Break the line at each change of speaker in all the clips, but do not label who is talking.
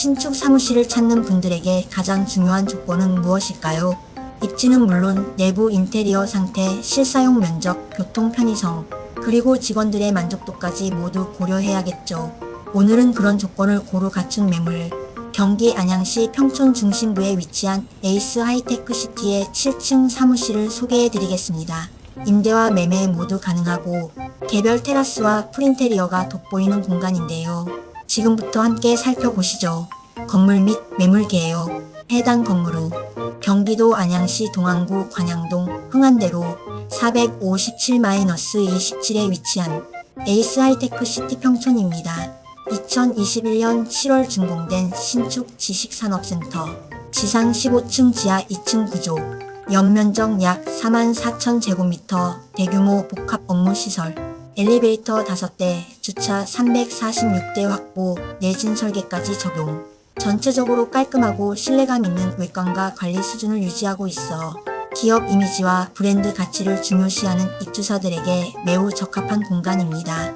신축 사무실을 찾는 분들에게 가장 중요한 조건은 무엇일까요? 입지는 물론 내부 인테리어 상태, 실사용 면적, 교통 편의성, 그리고 직원들의 만족도까지 모두 고려해야겠죠. 오늘은 그런 조건을 고루 갖춘 매물, 경기 안양시 평촌 중심부에 위치한 에이스 하이테크 시티의 7층 사무실을 소개해 드리겠습니다. 임대와 매매 모두 가능하고 개별 테라스와 프린테리어가 돋보이는 공간인데요. 지금부터 함께 살펴보시죠. 건물 및 매물 개요. 해당 건물은 경기도 안양시 동안구 관양동 흥안대로 457-27에 위치한 에이스 하이테크 시티 평촌입니다. 2021년 7월 준공된 신축 지식산업센터 지상 15층 지하 2층 구조 연면적 약 4만 4천 제곱미터 대규모 복합 업무 시설 엘리베이터 5대 주차 346대 확보 내진 설계까지 적용 전체적으로 깔끔하고 신뢰감 있는 외관과 관리 수준을 유지하고 있어 기업 이미지와 브랜드 가치를 중요시하는 입주자들에게 매우 적합한 공간입니다.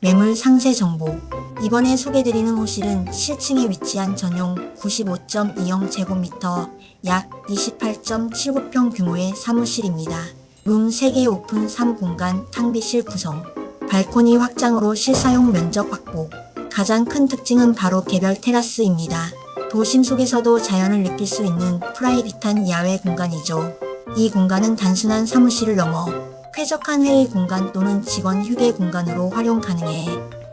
매물 상세 정보 이번에 소개드리는 호실은 실층에 위치한 전용 95.20 제곱미터 약 28.79평 규모의 사무실입니다. 룸 3개 오픈 3공간 탕비실 구성 발코니 확장으로 실사용 면적 확보 가장 큰 특징은 바로 개별 테라스입니다. 도심 속에서도 자연을 느낄 수 있는 프라이빗한 야외 공간이죠. 이 공간은 단순한 사무실을 넘어 쾌적한 회의 공간 또는 직원 휴게 공간으로 활용 가능해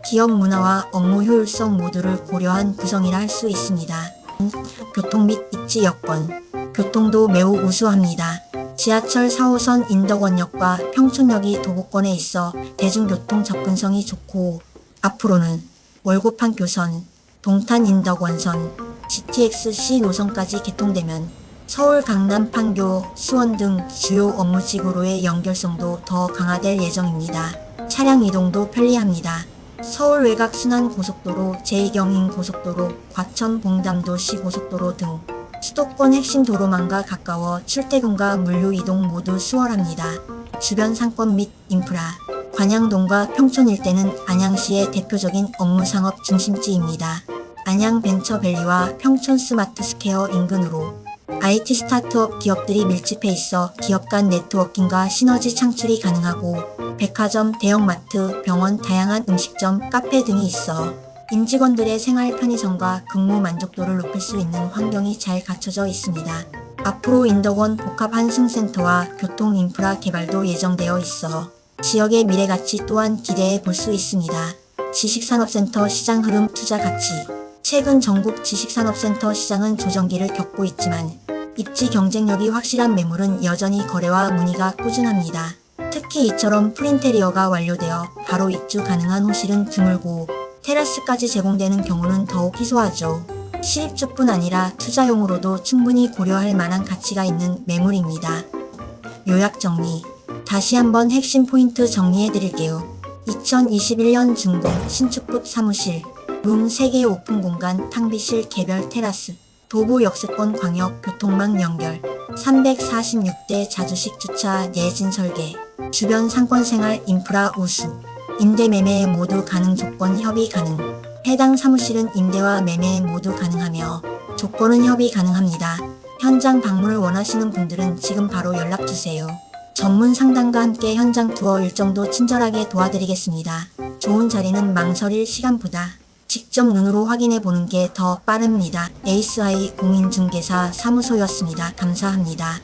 기업 문화와 업무 효율성 모두를 고려한 구성이라 할 수 있습니다. 교통 및 입지 여건 교통도 매우 우수합니다. 지하철 4호선 인덕원역과 평촌역이 도보권에 있어 대중교통 접근성이 좋고 앞으로는 월곡판 교선, 동탄 인덕원선, GTX-C 노선까지 개통되면 서울 강남 판교, 수원 등 주요 업무지구로의 연결성도 더 강화될 예정입니다. 차량 이동도 편리합니다. 서울 외곽 순환 고속도로, 제2경인 고속도로, 과천 봉담도 시 고속도로 등 수도권 핵심 도로망과 가까워 출퇴근과 물류 이동 모두 수월합니다. 주변 상권 및 인프라, 관양동과 평촌 일대는 안양시의 대표적인 업무 상업 중심지입니다. 안양 벤처밸리와 평촌 스마트 스퀘어 인근으로 IT 스타트업 기업들이 밀집해 있어 기업 간 네트워킹과 시너지 창출이 가능하고 백화점, 대형마트, 병원, 다양한 음식점, 카페 등이 있어 임직원들의 생활 편의성과 근무 만족도를 높일 수 있는 환경이 잘 갖춰져 있습니다. 앞으로 인덕원 복합 한승센터와 교통 인프라 개발도 예정되어 있어 지역의 미래 가치 또한 기대해 볼 수 있습니다. 지식산업센터 시장 흐름 투자 가치 최근 전국 지식산업센터 시장은 조정기를 겪고 있지만 입지 경쟁력이 확실한 매물은 여전히 거래와 문의가 꾸준합니다. 특히 이처럼 프린테리어가 완료되어 바로 입주 가능한 호실은 드물고 테라스까지 제공되는 경우는 더욱 희소하죠. 실입주뿐 아니라 투자용으로도 충분히 고려할 만한 가치가 있는 매물입니다. 요약 정리. 다시 한번 핵심 포인트 정리해 드릴게요. 2021년 준공 신축급 사무실, 룸 3개 오픈 공간 탕비실 개별 테라스, 도보 역세권 광역 교통망 연결, 346대 자주식 주차 내진 설계, 주변 상권 생활 인프라 우수, 임대 매매 모두 가능 조건 협의 가능. 해당 사무실은 임대와 매매 모두 가능하며 조건은 협의 가능합니다. 현장 방문을 원하시는 분들은 지금 바로 연락 주세요. 전문 상담과 함께 현장 투어 일정도 친절하게 도와드리겠습니다. 좋은 자리는 망설일 시간보다 직접 눈으로 확인해 보는 게 더 빠릅니다. 에이스아이 공인중개사 사무소였습니다. 감사합니다.